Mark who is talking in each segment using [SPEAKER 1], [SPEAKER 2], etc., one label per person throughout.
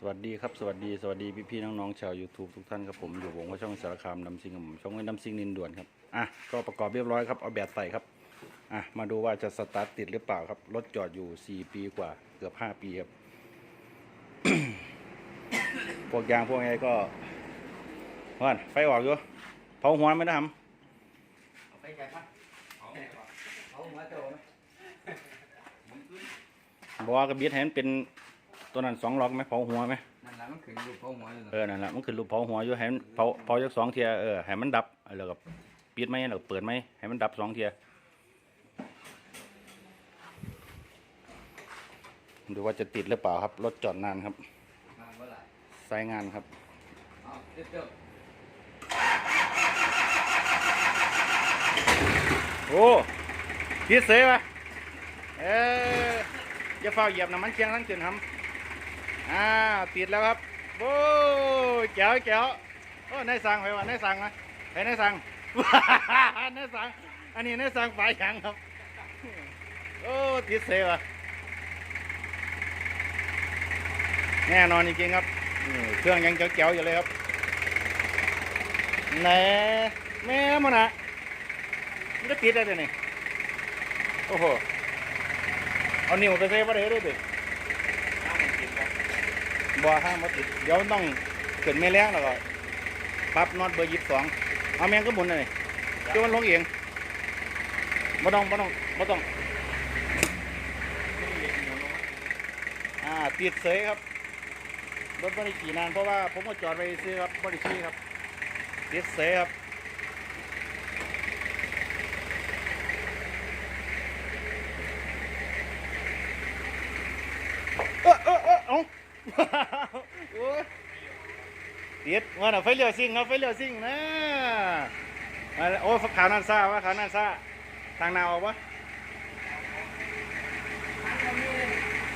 [SPEAKER 1] สวัสดีครับสวัสดีสวัสดีพี่ๆน้องๆชาว YouTube ทุกท่านครับผมอยู่วงว่าช่องสารคามนำซิงกับผมช่องไว้นำซิงนินด่วนครับอะก็ประกอบเรียบร้อยครับเอาแบบใส่ครับอะมาดูว่าจะสตาร์ทติดหรือเปล่าครับรถจอดอยู่ 4 ปีกว่าเกือบ 5 ปีครับ พวกยางพวกอะไรก็ว่านไฟออกอยู่เผาหัวไม่ได้ท
[SPEAKER 2] เอาไปแกะพัดเอาเอาหัวโจนะำ
[SPEAKER 1] บอกว่ากระเบียดให้มันเป็น ตัวนั้นสองล็อกไหมเผาหัวไหม
[SPEAKER 2] นั่นแหละมันขึ้นอยู่เผาหัวอยู่
[SPEAKER 1] เออนั่นแหละมันคือรูปเผาหัวอยู่ให้มันเผาเผาจากสองเทียเออให้มันดับแล้วก็ปิดไหมแล้วก็เปิดไหมให้มันดับสองเทียดูว่าจะติดหรือเปล่าครับรถจอดนานครับ
[SPEAKER 2] มาเมื่อไหร่
[SPEAKER 1] สายงานครับ
[SPEAKER 2] เอาเดี๋ยว
[SPEAKER 1] โอ้ติดเสยปะเอออย่าเฝ้าเหยียบน้ำมันเชียงทั้งจืนครับ อ่าติดแล้วครับโอ้ยแจ๋วแจ๋วโอ้นายสั่งไปว่านายสั่งนะไปนายสั่งนายสั่งอันนี้นายสั่งฝายยังครับโอ้ติดเสยวะแน่นอนจริงๆครับเครื่องยังเจ๋วๆอยู่เลยครับแหน่แม่มันอะมันก็ติดได้เลยนี่โอ้โหเอานิ้วไปเซฟไว้เลยด้วย บ่ห้ามมาติดเดี๋ยวต้องเกิดไม่แรงแล้วก็ปรับน็อตเบอร์ยี่สิบสองเอาแมงก็หมุนเลยคือมันลงเองไม่ต้องไม่ต้องไม่ต้องอ่าติดเสยครับรถบริขี่นานเพราะว่าผมก็จอดไปซื้อครับบริขี่ครับติดเสยครับเออเออเออเอา โอ้ยติดว่าน่ะไฟเลี้ยวซิ่งครับไฟเลี้ยวซิ่งนะมาแล้วโอ้ขาวนั่นซ่าวะขาวนั่นซ่าทางนาออกวะ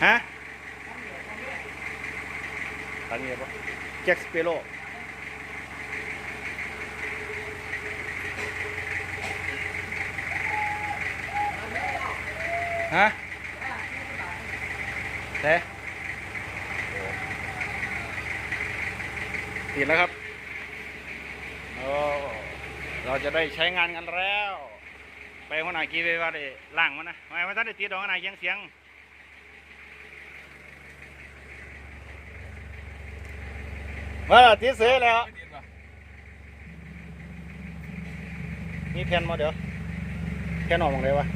[SPEAKER 1] ฮะทางนี้ปะแจ็คสเปโร่ฮะเด้ ติดแล้วครับโอ้เราจะได้ใช้งานกันแล้ว ไปหัวหน้ากีไปว่าได้ล่างมันนะไม่มาท่านได้ติดดอกหัวหน้าเสียงเสียงมาติดเสือแล้วมีแผ่นมาเดี๋ยวแผ่นออกมองเลยวะ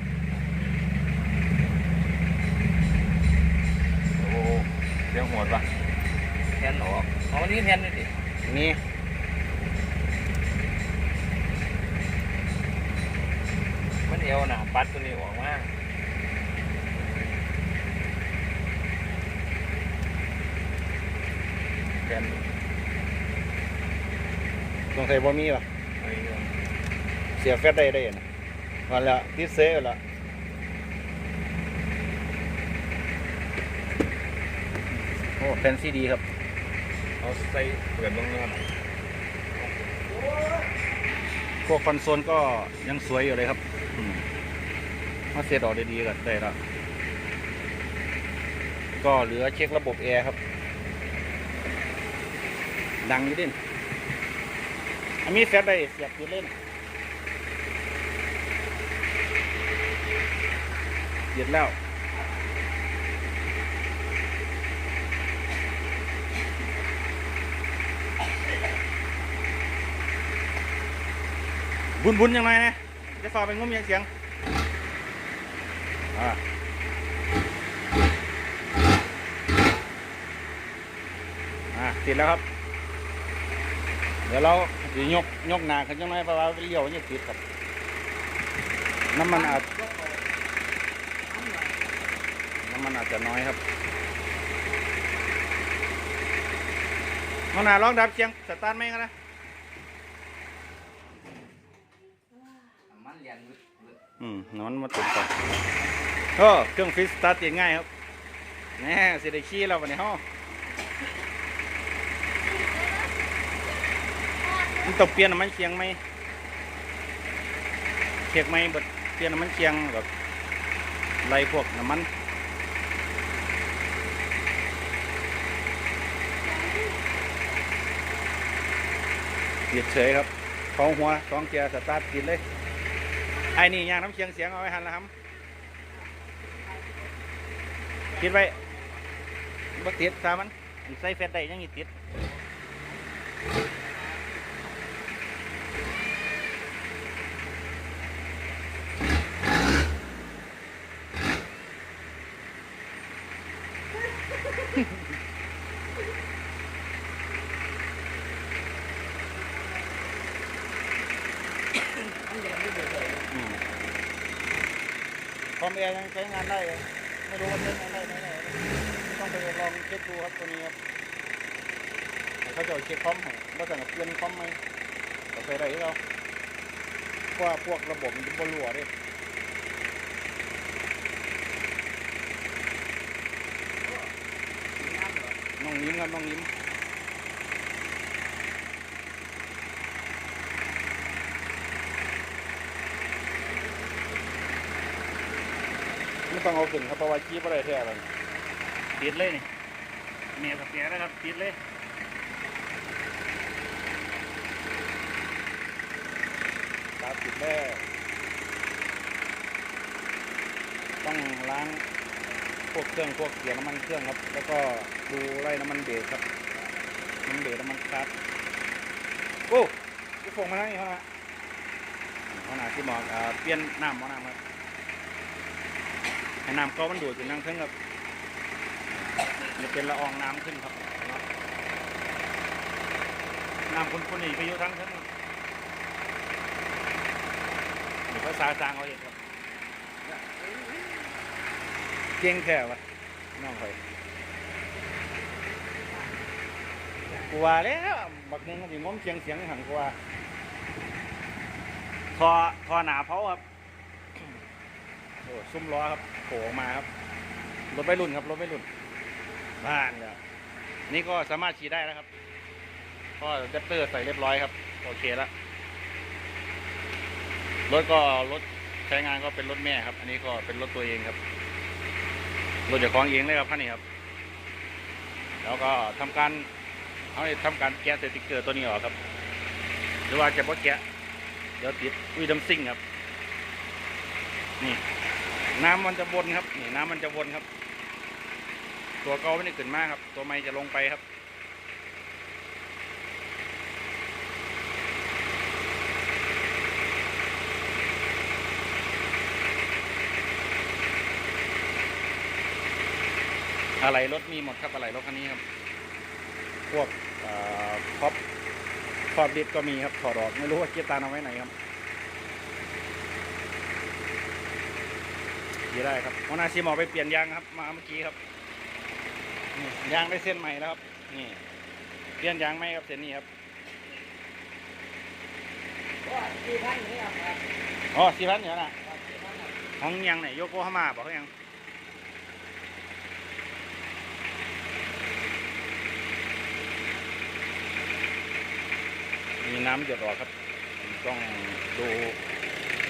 [SPEAKER 2] โอ้เสียงโหดปะแทนหรอเอาอันนี้แทนนี่ดิ
[SPEAKER 1] นี่
[SPEAKER 2] มันเอวหนาปัดตัวนี้ออกมา
[SPEAKER 1] แผ่นสงสัยบ่มีวะ
[SPEAKER 2] ไอ้เรื่อง
[SPEAKER 1] เสียแฟตได้ได้นะวันละติดเสือละโอ้แผ่นซีดีครับ
[SPEAKER 2] เอาใส่เปลือกลงมาหน่อย
[SPEAKER 1] พวกคอนโซลก็ยังสวยอยู่เลยครับมาเสร็จออกได้ดีกันได้แล้วก็เหลือเช็คระบบแอร์ครับ ดังอยู่ดิอันนี้แฟตได้เสียบอยู่เล่นเย็ดแล้ว บุญบุญยังไงนะจะฝากไปงุ้มยังเสียงอ่าอ่าติดแล้วครับ เดี๋ยวเราจะยกยกหนาขึ้นจังไงเพราะว่าเลี้ยวนจะติดครับ น้ำมันอาจน้ำมันอาจจะน้อยครับเอาหนาลองดับเสียงสตาร์ทไหมกันนะ
[SPEAKER 2] มันเรียนลึกลึก
[SPEAKER 1] อืมน้ำมันมาติดก่อนก็เครื่องฟิสตาร์ทง่ายครับแน่สิได้ขี้เราวันนี้ฮะมันต้องเปลี่ยนน้ำมันเชียงไหมเช็คไหมบดเปลี่ยนน้ำมันเชียงแบบไล่พวกน้ำมันติดเฉยครับของหัวสองเกียร์สตาร์ทติดเลย ไอ้นี่ยางน้ำเชียงเสียงเอาไว้หันแล้วครับคิดไว้บ่ติดตามันใส่เฟสได้ยังอีติดอืมคอม แอร์ยังใช้งานได้เลยไม่รู้ว่าใช้งานได้ไหมเนี่ยต้องไปลองเช็คดูครับตัวนี้ครับเขาจะเช็คคอมให้ว่าจะเปลี่ยนคอมไหมก็ไปได้เราเพราะว่าพวกระบบมันบรัวเด้น้องยิ้มครับน้องยิ้ม ไม่ต้องเอาขึ้นครับเพราะว่าจี้อะไรแท้เลยติดเลยนี่เมียกับเปียนะครับติดเลยตาติดแรกต้องล้างพวกเครื่องพวกเกียร์น้ำมันเครื่องครับ แล้วก็ดูไล่น้ำมันเบรกครับน้ำมันเบรกน้ำมันคลัตช์โอ้ยฟงมาทั้งนี้เขานะเขาหนาที่หมอกอ่าเปลี่ยนน้ำหมอน้ำครับ ให้น้ำก็มันดูดถึงนั่งเครื่งครับจะเป็นละอองน้ำขึ้นครับนาะน้ำคุณๆนี่ไปอยู่ทั้งเครื่องครับหรือภาษาจางเขาเห็นครับเก่งแค่วะน้องคอยกว่าแล้วบักหนึงก็สิม้อมเสียงเสียงหันกว่าทอทอหนาเผาครับ อ้ซุ้มล้อครับโผล่ออกมาครับรถไม่รุ่นครับรถไม่รุ่นบ้านเลยนี่ก็สามารถขี่ได้แล้วครับก็แดปเตอร์ใส่เรียบร้อยครับ โอเคแล้วรถก็รถใช้งานก็เป็นรถแม่ครับ อันนี้ก็เป็นรถตัวเองครับรถเจ้าของเองเลยครับคันนี้ครับ แล้วก็ทำการเอาทำการแกะสติกเกอร์ตัวนี้ออกครับ หรือว่าจะบ่แกะเดี๋ยวติดวิดัมซิ่งครับ นี่ น้ำมันจะวนครับนี่น้ำมันจะวนครับ ตัวเกาไม่ได้ขึ้นมากครับ ตัวใหม่จะลงไปครับอะไรรถมีหมดครับอะไรรถคันนี้ครับ พวกครอบคอบดิบก็มีครับถอดออกไม่รู้ว่าเกียร์ตาเอาไว้ไหนครับ ขี่ได้ครับหัวหน้าชีหมอไปเปลี่ยนยางครับมาเมื่อกี้ครับนี่ยางได้เส้นใหม่แล้วครับนี่เปลี่ยนยางไหมครับเส้นนี้ครับ
[SPEAKER 3] ก็สี่พันนี่ครับ
[SPEAKER 1] อ๋อสี่พันเดี๋ยวนะ
[SPEAKER 3] สี่พันครับ
[SPEAKER 1] ของยังไหนโยโกฮาม่าบอกเขายังมีน้ำหยดออกครับ ต้องดู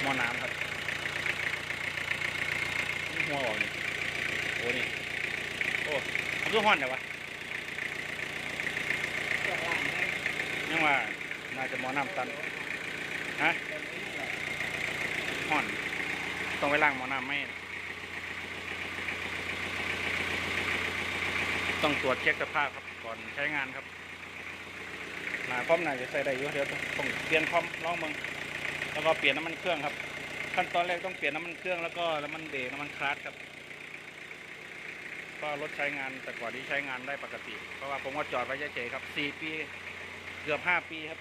[SPEAKER 1] หม้อน้ำครับนี่ หัวออกนี่โอ้นี่โอ้มันคือห้อนแต่วะ
[SPEAKER 3] เจ้าหลานให้
[SPEAKER 1] ยังว่าน่าจะหมอน้ำตันฮะห้อนต้องไปล้างหมอน้ำไหมต้องตรวจเช็คสภาพครับก่อนใช้งานครับหนาคอมน่าจะใส่ได้อยู่เดี๋ยวต้องเปลี่ยนคอมลองมึงแล้วก็เปลี่ยนน้ำมันเครื่องครับ ขั้นตอนแรกต้องเปลี่ยนน้ำมันเครื่องแล้วก็น้ำมันเบรกน้ำมันคลัตช์ครับก็รถใช้งานแต่ก่อนที่ใช้งานได้ปกติ เพราะว่าผมก็จอดไว้เฉยๆครับสี่ปีเกือบห้าปีครับ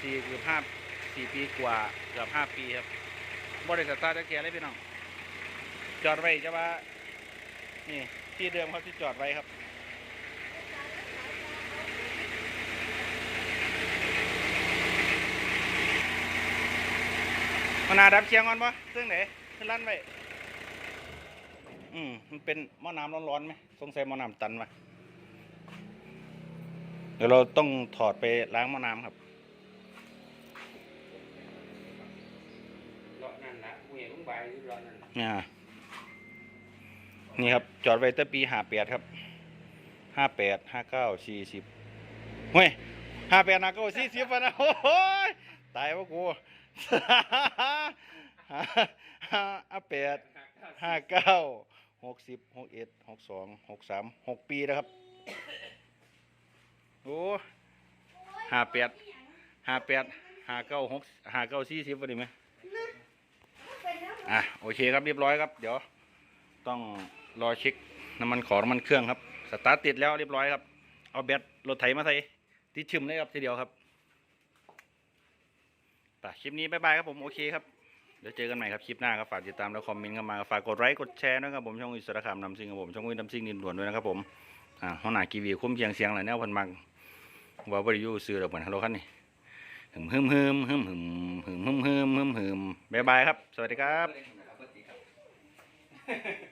[SPEAKER 1] สี่เกือบห้าสี่ปีกว่าเกือบห้าปีครับบริษัทตาร์ทเกียร์เลยพี่น้องจอดไว้จะว่านี่ที่เดิมเขาที่จอดไว้ครับ มันนาดับเชียงก่อนปะซึ่งไหนขึ้นร้านไปอืมมันเป็นหม้อน้ำร้อนๆไหมสงสัยหม้อน้ำตันปะเดี๋ยวเราต้องถอดไปล้างหม้อน้ำครับ
[SPEAKER 2] รถนั่นนะกูเห็นมึงไปที่รถนั่นน่ะ
[SPEAKER 1] อ่านี่ครับ จอดไว้ตั้งปีห้าแปดครับห้าแปดห้าเก้าสี่สิบเฮ้ยห้าแปดห้าเก้าสี่สิบนะโอ้โหยตายวะกู ห้าแปดห้าเก้าหกสิบหกเอ็ดหกสองหกสามหกปีแล้วครับ โอ้ห้าแปดห้าแปดห้าเก้าหกห้าเก้าสี่สิบวันนี้ไหมอะโอเคครับเรียบร้อยครับ เดี๋ยว ต้องรอเช็คน้ำมันขอน้ำมันเครื่องครับ สตาร์ทติดแล้วเรียบร้อยครับ เอาแบตรถไถมาใส่ติดชึมเลยครับทีเดียวครับ ไปคลิปนี้บายบายครับผมโอเคครับเดี๋ยวเจอกันใหม่ครับคลิปหน้าครับฝากติดตามแล้วคอมเมนต์เข้ามาฝากกดไลค์กดแชร์นะครับผมช่องอิสระคามนำซิงครับผมช่องวินนำซิงดินด่วนด้วยนะครับผมอ่าห้องหนากีวีคุ้มเพียงเสียงหลายแนวพันมังวาบริยูซื้อดอกเหมือนฮัลโหลคันนี่หึมหึมหึมหึมหึมหึมหึมหึมหึมหึมบายบายครับ สวัสดี
[SPEAKER 2] ครับ